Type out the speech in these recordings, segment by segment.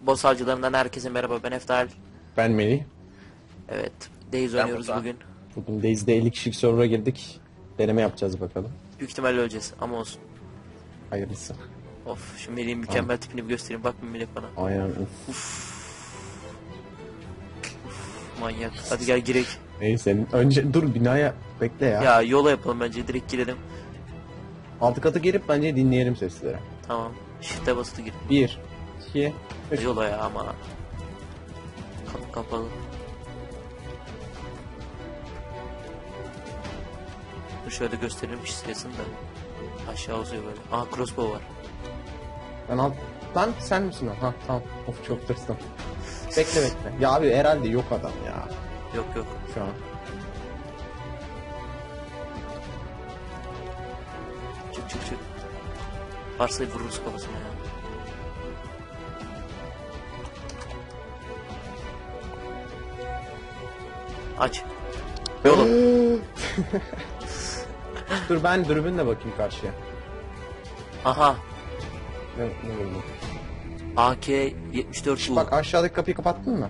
Boss avcılarından herkese merhaba ben Eftal. Ben Melih. Evet Days oynuyoruz burada. bugün. Bugün Daisy'de 50 kişilik server'a girdik. Deneme yapacağız bakalım. Büyük ihtimalle öleceğiz ama olsun. Hayırlısı. Of şu Melih'in mükemmel tipini bir göstereyim bak Melih bana. Aynen uf. Manyak. Hadi gel girek. Neyse önce dur binaya bekle ya. Ya yola yapalım bence direkt girelim. Altı katı gelip bence dinleyelim sesleri. Tamam. Shift'e basılı gir. 1, 2, 3. Yola ya ama. Kapı kapalı. Dur şöyle göstereyim sayısını da. Aşağı uzuyor böyle. Aha crossbow var. Ben alt... Lan sen misin o? Ha tamam. Of çok tırstım. Bekle bekle. Ya abi herhalde yok adam ya. Yok yok. Şu an. Çık çık çık. Varsa vururuz kafasına ya. Aç. Yolu. dur ben dürbünle bakayım karşıya. Aha. Ne, ne buldum? AK 74 Şş, U. bak aşağıdaki kapıyı kapattın mı?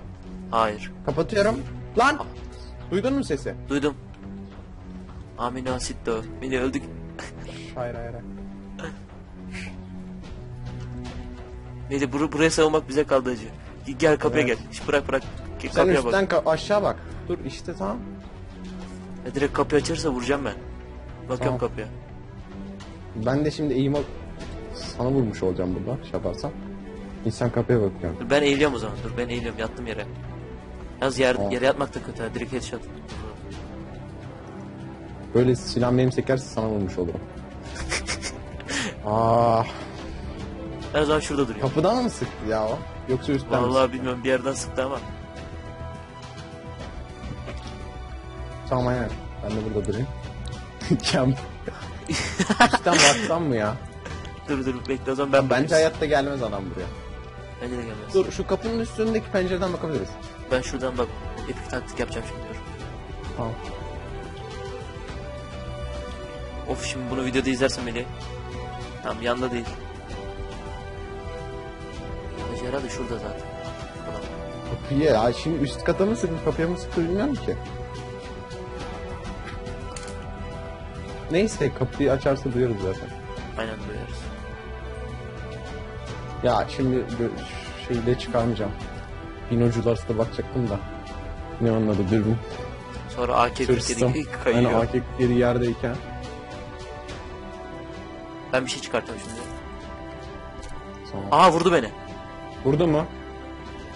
Hayır. Kapatıyorum. Lan! Duydun mu sesi? Duydum. Amin asitto. Beni öldük. Hayır hayır hayır. Neydi bur buraya savunmak bize kaldı acı. Gel kapıya Evet. gel. Şş, bırak bırak. Gel, Sen kapıya bak. üstten ka- aşağı bak. Dur işte tamam. Ya direkt kapıyı açarsa vuracağım ben. Bakıyorum Tamam. kapıya. Ben de şimdi eğim sana vurmuş olacağım burada şey yaparsam. İnsan kapıya bakıyorum. Dur ben eğiliyorum o zaman. Dur ben eğiliyorum. Yattım yere. Yalnız yer, Tamam. yere yatmak da kötü. ha. Direkt headshot. Böyle silah benim sekerse sana vurmuş olurum. Ah, Ben o zaman şurada duruyorum. kapıdan mı sıktı ya o? Yoksa üstten mi Vallahi bilmiyorum bir yerden sıktı ama. sıktı? Tamam aynen. Ben de burada durayım. Camp. üstten baksam mı ya? Dur dur bekle o zaman ben Bence bakayım. hayatta gelmez adam buraya. Bence de gelmez. Dur şu kapının üstündeki pencereden bakabiliriz. Ben şuradan bak. Epik taktik yapacağım şimdi dur. Tamam. Of şimdi bunu videoda izlersen beni. Tamam yanda değil. Bence herhalde şurada zaten. Ulan, Kapıyı ya şimdi üst kata mı sıktı kapıya mı sıktı bilmiyorum ki. Neyse kapıyı açarsa duyarız zaten. Aynen duyarız. Ya şimdi gö- şeyi de çıkarmayacağım. Binocular da bakacaktım da. Ne onun adı dürbün. Sonra AK-47 Tırstım. kayıyor. Yani AK geri yerdeyken. Ben bir şey çıkartıyorum şimdi. Tamam. Aha vurdu beni. Vurdu mu?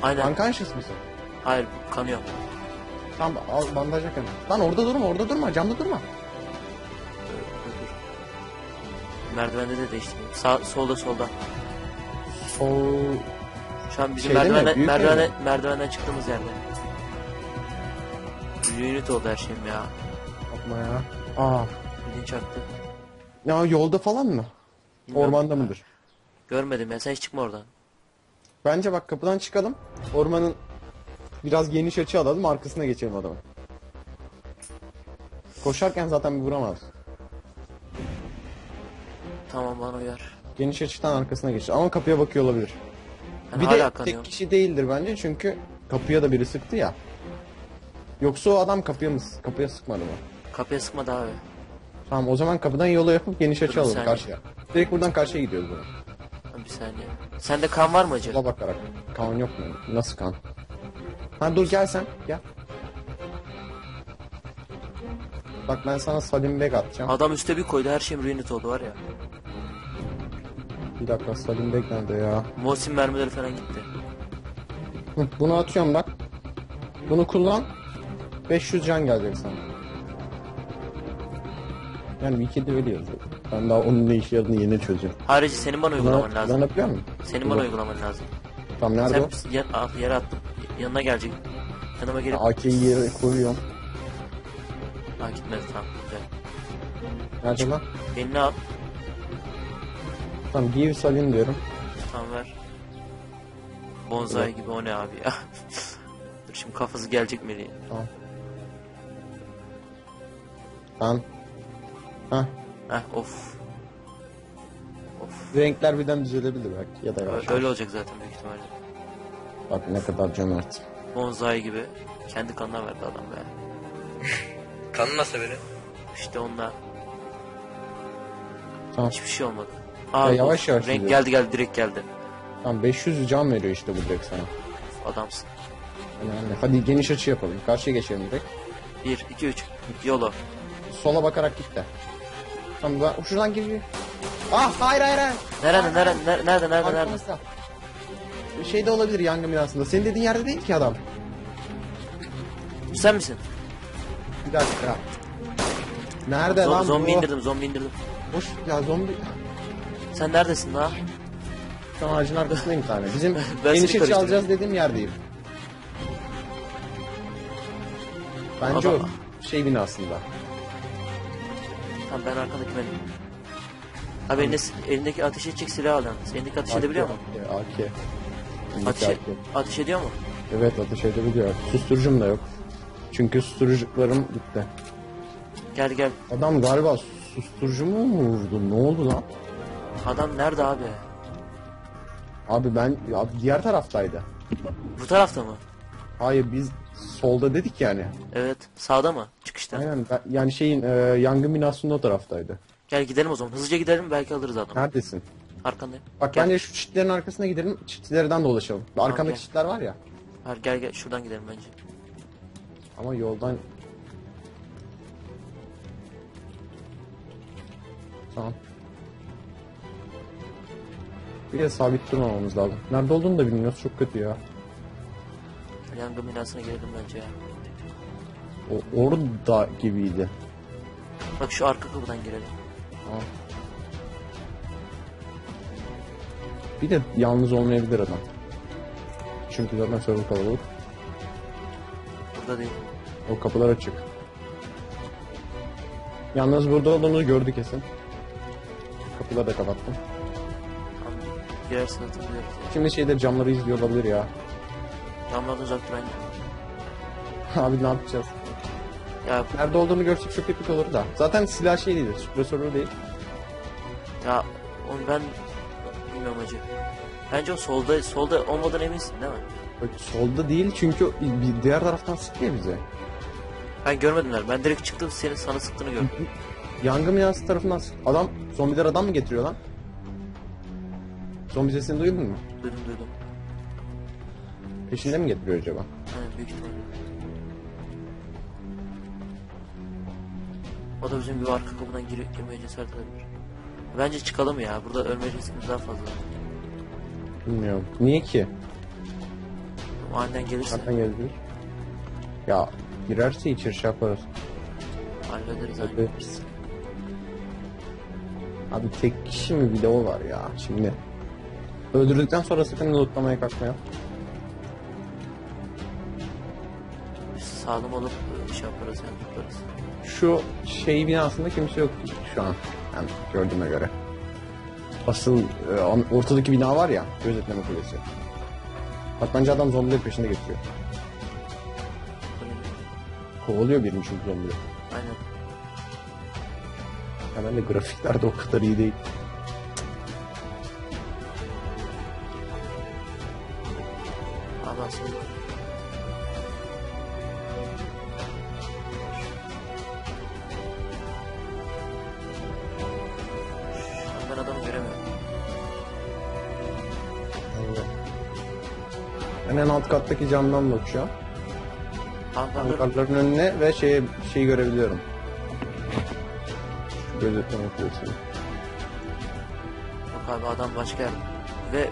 Aynen. Unconscious mısın? Hayır kanıyor. Tamam al bandaj yak hemen. Lan orada durma orada durma camda durma. Dur, dur, dur. Merdivende de değiştireyim. Sağ, solda solda. Sol... Şu an bizim Şeyde mi? merdivene, Büyük merdivenden çıktığımız yerde. Unit oldu her şeyim ya. Yapma ya. Aa. Bildiğin çaktı. Ya yolda falan mı? Bilmiyorum. Ormanda mıdır? Görmedim ya sen hiç çıkma oradan. Bence bak kapıdan çıkalım. Ormanın biraz geniş açı alalım arkasına geçelim adamın. Koşarken zaten bir vuramaz. Tamam bana uyar. Geniş açıdan arkasına geç. Ama kapıya bakıyor olabilir. Ben bir de kanıyorum. tek kişi değildir bence çünkü kapıya da biri sıktı ya. Yoksa o adam kapıya mı kapıya sıkmadı mı? Kapıya sıkmadı abi. Tamam o zaman kapıdan yola yapıp geniş açı alalım saniye. karşıya. Direkt buradan karşıya gidiyoruz buna. Ha, Bir saniye. Sende kan var mı acı? Sola bakarak. Kan yok mu? Nasıl kan? Ha dur gel sen. Gel. Bak ben sana Salim Beg atacağım. Adam üste bir koydu her şeyim ruined oldu var ya. Bir dakika Salim Beg nerede ya? Mosin mermileri falan gitti. Hı, bunu atıyorum bak. Bunu kullan. 500 can gelecek sana. Yani bir kedi yazıyor. Ben daha onun ne işe yaradığını yeni çözüyorum. Harici senin bana uygulaman Ben lazım. yapıyor muyum? Senin bana uygulaman lazım. Tamam nerede o? Sen yer, al, yere attım. Yanına gelecek. Yanıma gelip... AK'yi yere koyuyorum. Ha gitmedi tamam güzel. Nerede lan? Elini al. Tamam give Salim diyorum. Tamam ver. Bonsai gibi o ne abi ya. Dur şimdi kafası gelecek Melih'in. Tamam. Tamam. Hah. Heh of. Of. Renkler birden düzelebilir belki ya da yavaş. Öyle olacak zaten büyük ihtimalle. Bak ne kadar cömert. Bonsai gibi kendi kanına verdi adam be. Kanı nasıl böyle? İşte onunla Tamam. hiçbir şey olmadı. Ya Aa, yavaş of, yavaş Renk gidiyor. geldi geldi direkt geldi. Tamam 500 can veriyor işte bu direkt sana. Adamsın. Önemli. Hadi geniş açı yapalım. Karşıya geçelim direkt. 1, 2, 3. Yolo. Sola bakarak git de. Tamam ben şuradan giriyor. Ah hayır hayır hayır. Nerede nerede nerede nerede nerede nerede? Arkamızda. Bir şey de olabilir yangın binasında. Senin dediğin yerde değil ki adam. Sen misin? Bir dakika. Nerede Zo- lan zombi bu? indirdim zombi indirdim. Boş ya zombi. Sen neredesin daha? Tam ağacın arkasındayım tane. Bizim Ben seni karıştırdım. alacağız dediğim yerdeyim. Bence Adam- o şey binasında. Tamam ben arkadaki benim. Abi elinde, elindeki ateş edecek silah al yalnız. Elindeki ateş edebiliyor mu? AK. AK. Elindeki Ateş, AK. ateş ediyor mu? Evet ateş edebiliyor. Susturucum da yok. Çünkü susturucuklarım gitti. Gel gel. Adam galiba susturucumu mu vurdu? Ne oldu lan? Adam nerede abi? Abi ben ya diğer taraftaydı. Bu tarafta mı? Hayır biz solda dedik yani. Evet. Sağda mı? Çıkışta. Aynen ben- yani şeyin e, yangın binasının o taraftaydı. Gel gidelim o zaman. Hızlıca gidelim belki alırız adamı. Neredesin? Arkandayım. Bak Gel. bence şu çitlerin arkasına gidelim. Çitlerden dolaşalım. Arkandaki gel. çitler var ya. Hayır, gel gel şuradan gidelim bence. Ama yoldan... Tamam. Bir de sabit durmamamız lazım. Nerede olduğunu da bilmiyoruz. Çok kötü ya. Yangın binasına girelim bence ya. O orada gibiydi. Bak şu arka kapıdan girelim. Tamam. Bir de yalnız olmayabilir adam. Çünkü zaten server kalabalık. Burada değil. O kapılar açık. Yalnız burada olduğunu gördü kesin. Kapıları da kapattım. Girersin hatırlıyoruz. ya. Şimdi şeyde camları izliyor olabilir ya. Camlardan uzak dur bence. Abi ne yapacağız? Ya, Nerede olduğunu görsek çok epik olur da. Zaten silah şey değil, süpresörü değil. ya onu ben bilmiyorum acı. Bence o solda solda olmadan eminsin değil mi? Bak, Solda değil çünkü bir diğer taraftan sıkıyor bize. Ben görmedimler. Ben direkt çıktım senin sana sıktığını gördüm. Yangın binası tarafından sık. Adam, zombiler adam mı getiriyor lan? Zombi sesini duydun mu? duydum duydum. Peşinde mi getiriyor acaba? Aynen büyük ihtimalle. O da bizim bir arka kapıdan gir girmeye cesaret edebilir. Bence çıkalım ya. Burada ölme riskimiz daha fazla. Bilmiyorum. Niye ki? Aniden gelirse Zaten gelir. Ya girerse içeri şey yaparız. hallederiz. Hallederiz. Abi tek kişi mi bir de o var ya şimdi. Öldürdükten sonra sakın lootlamaya kalkma ya. Sağlam olup e, şey yaparız yani tutarız. Şu şey binasında kimse yok şu an. Yani gördüğüme göre. Asıl e, an- ortadaki bina var ya gözetleme kulesi. Bak bence adam zombileri peşinde getiriyor. Kovalıyor birini çünkü zombileri. Aynen. Ya ben de o kadar iyi değil. Kattaki camdan bakıyorum. Hangarların Hangarların önüne ve şey şeyi görebiliyorum. Şu Gözetleme kulesi. Yok abi adam başka yerde. Ve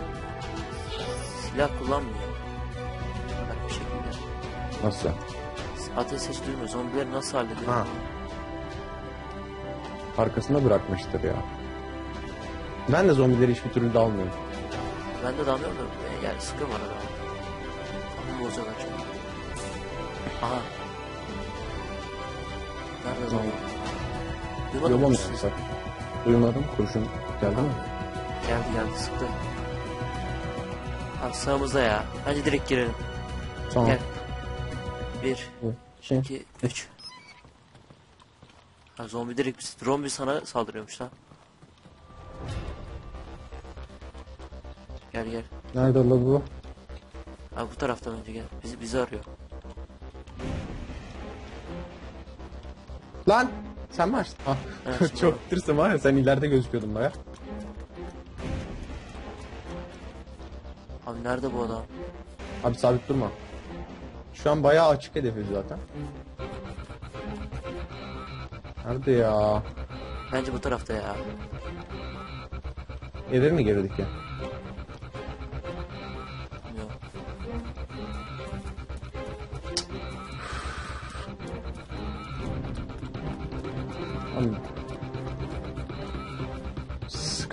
silah kullanmıyor. Bak bir şekilde. Nasıl? Ateş ses duymuyor. Zombileri nasıl hallediyor? Ha. Arkasında bırakmıştır ya. Ben de zombileri hiçbir türlü dalmıyorum. Ben de damlıyorum da yani sıkı var arada. Bozuyorlar çünkü. Aha. Nerede zombi? Duymadın mı? mı yapsak? Duymadım. Kurşun geldi mi? Geldi geldi sıktı. Abi sağımızda ya. Bence direkt girelim. Tamam. Gel. Bir, Şey, iki, üç. Ha, zombi direkt zombi sana saldırıyormuş lan. Gel gel. Nerede la bu? Ha bu taraftan önce gel. Bizi bizi arıyor. Lan! Sen mi açtın? Ah. Evet, Çok tırsım var ya sen ileride gözüküyordun baya. Abi nerede bu adam? Abi sabit durma. Şu an bayağı açık hedefiz zaten. Nerede ya? Bence bu tarafta ya. Eve mi girdik ya?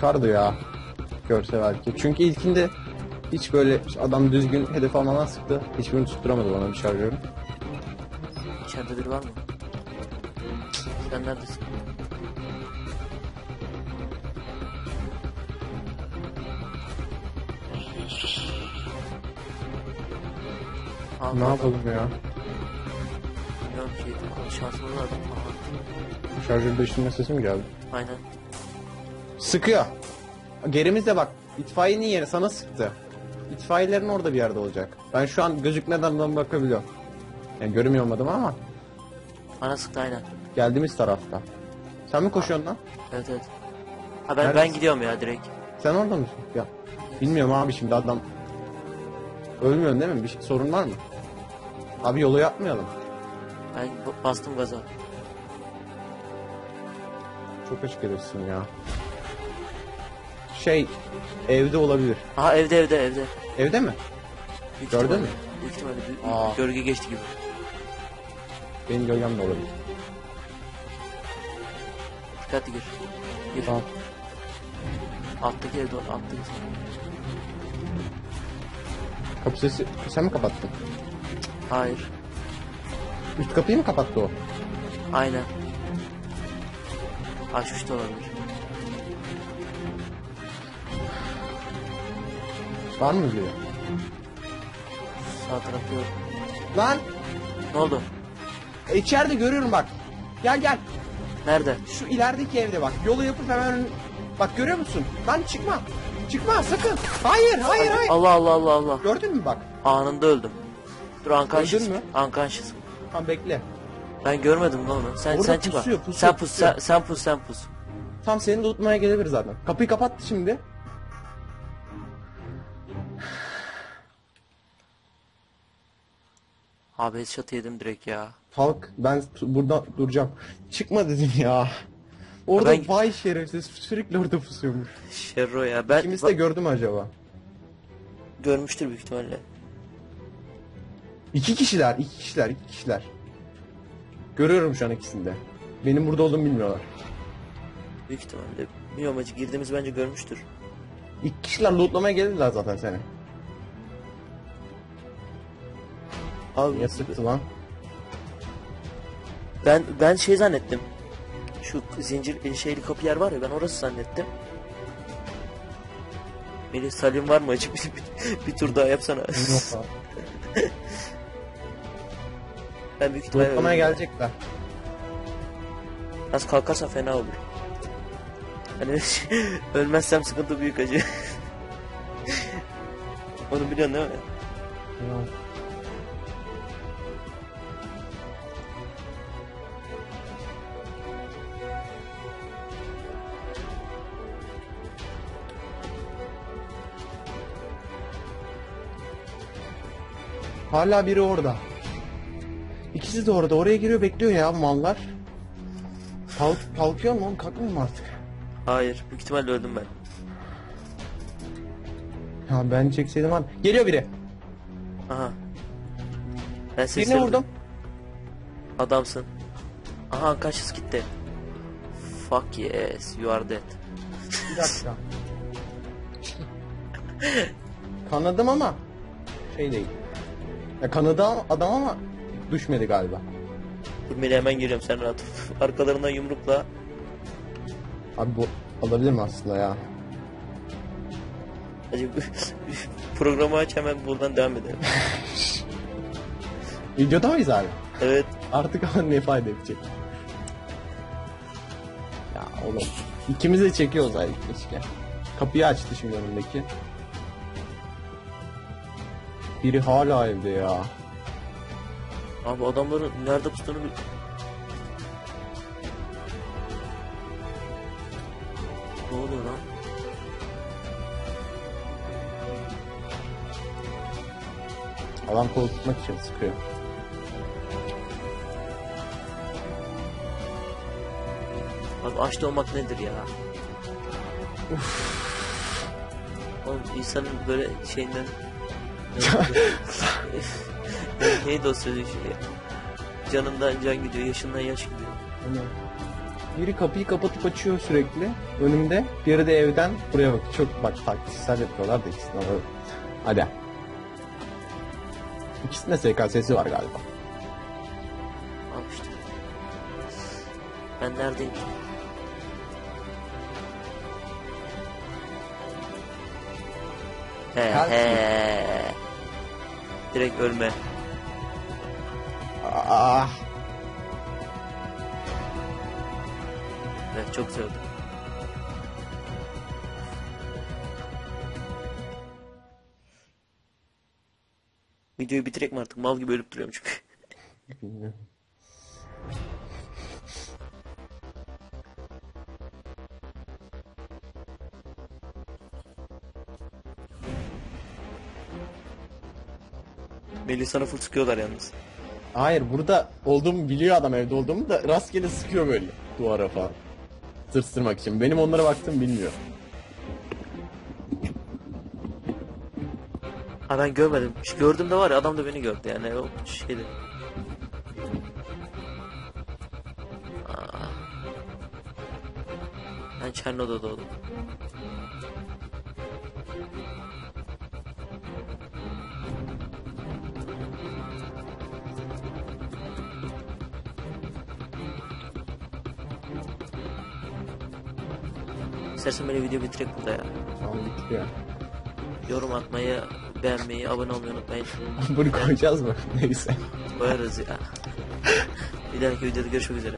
Sıkardı ya. Görse belki. Çünkü ilkinde hiç böyle adam düzgün hedef almadan sıktı. Hiçbirini tutturamadı bana bir şarjörü. İçeride biri var mı? Sen neredesin? Aa, Ne yapalım ya? Bilmiyorum ki. Şansımız var. Şarjör değiştirme sesi mi geldi? Aynen. Sıkıyor. Gerimizde bak. İtfaiyenin yeri sana sıktı. İtfaiyelerin orada bir yerde olacak. Ben şu an gözükmeden ben bakabiliyorum. Yani görmüyor olmadım ama Bana sıktı aynen. geldiğimiz tarafta. Sen mi koşuyorsun lan? Evet evet. Ha ben ben Neredesin? gidiyorum ya direkt. Sen orada mısın? Ya. Bilmiyorum abi şimdi adam. Ölmüyorsun değil mi? Bir şey- sorun var mı? Abi yolu yapmayalım. Ben bastım gaza. Çok açık edersin ya. Şey evde olabilir. Aha evde evde evde. Evde mi? Büyük Gördün ihtimalle- mü? Büyük ihtimalle bir, Aa. gölge geçti gibi. Benim gölgem de olabilir. Dikkatli gir. Gir. Tamam. Alttaki evde alttaki. Kapı sesi sen mi kapattın? Hayır. Üst kapıyı mı kapattı o? Aynen. Açmış da olabilir. Var mı biri? Sağ tarafta yok. Lan Ne oldu? e, içeride görüyorum bak. Gel gel. Nerede? Şu ilerideki evde bak. Yolu yapıp hemen bak görüyor musun? Lan çıkma. Çıkma sakın. Hayır hayır hayır. Allah Allah Allah Allah. Gördün mü bak? Anında öldüm. Dur unconscious. Öldün mü? Unconscious. Tamam bekle. Ben görmedim lan onu. Sen Orada sen çıkma. pusuyor, pusuyor, sen pus pusuyor. sen, sen pus sen pus. Tam seni de tutmaya gelebilir zaten. Kapıyı kapattı şimdi. Abi headshot yedim direkt ya. Halk ben burada duracağım. Çıkma dedim ya. Orada Ben- vay şerefsiz sürekli orada pusuyormuş. Şerro ya. Ben Kimisi de gördü mü acaba? görmüştür büyük ihtimalle. İki kişiler, iki kişiler, iki kişiler. Görüyorum şu an ikisini de. Benim burada olduğumu bilmiyorlar. Büyük ihtimalle. Bilmiyorum acı girdiğimiz bence görmüştür. İki kişiler lootlamaya gelirler zaten seni. Abi Niye sıktı lan? ben ben şey zannettim. Şu zincir şeyli kapı yer var ya ben orası zannettim. Melih Salim var mı acı bir, bir, bir tur daha yapsana. Ben büyük ihtimalle ölürüm. gelecekler. Az kalkarsa fena olur. Hani ölmezsem sıkıntı büyük acı. Onu biliyorsun değil mi? Yok. Hala biri orada. İkisi de orada. Oraya giriyor bekliyor ya mallar. Kalk, kalkıyor mu oğlum? Kalkmıyor mu artık? Hayır. Büyük ihtimalle öldüm ben. Ya ben çekseydim var. Geliyor biri. Aha. Ben sesleri Birini vurdum. Adamsın. Aha kaçız gitti. Fuck yes, you are dead. Bir dakika. Kanadım ama şey değil. Ya kanadı adam ama düşmedi galiba. Dur Melih hemen geliyorum sen rahat ol. Arkalarından yumrukla. Abi bu alabilir mi aslında ya? Acı programı aç hemen buradan devam edelim. Videoda mıyız abi? Evet. Artık ama ne fayda edecek? Ya oğlum. İkimiz de çekiyor olsaydık keşke. Kapıyı açtı şimdi önümdeki. Biri hala evde ya. Abi adamların nerede pustuğunu bil... Ne oluyor lan? Adam korkutmak için sıkıyor. Abi açta olmak nedir ya? Oğlum insanın böyle şeyinden... Neydi o sözü şey? Canından can gidiyor, yaşından yaş gidiyor. Hani Biri kapıyı kapatıp açıyor sürekli önümde. Biri de evden buraya bak. Çok bak taktiksel yapıyorlar da ikisini ama. Hadi. İkisinde SKS'si var galiba. Al işte. Ben neredeyim? He he. Direkt ölme. Ah. Evet çok oldu. Videoyu bitirek mi artık? Mal gibi ölüp duruyorum çünkü. Bilmiyorum. Melih sana full sıkıyorlar yalnız. Hayır burada olduğumu biliyor adam evde olduğumu da rastgele sıkıyor böyle duvara falan. Tırstırmak için. Benim onlara baktığımı bilmiyor. Ha ben görmedim. Şu Gördüğümde var ya adam da beni gördü yani o şeydi. Aa. Ben Çerno'da doğdum. İstersen böyle video bitirek burada ya. Tamam bitiriyor. Yorum atmayı, beğenmeyi, abone olmayı unutmayın. Bunu koyacağız mı? Neyse. Koyarız ya. Bir dahaki videoda görüşmek üzere.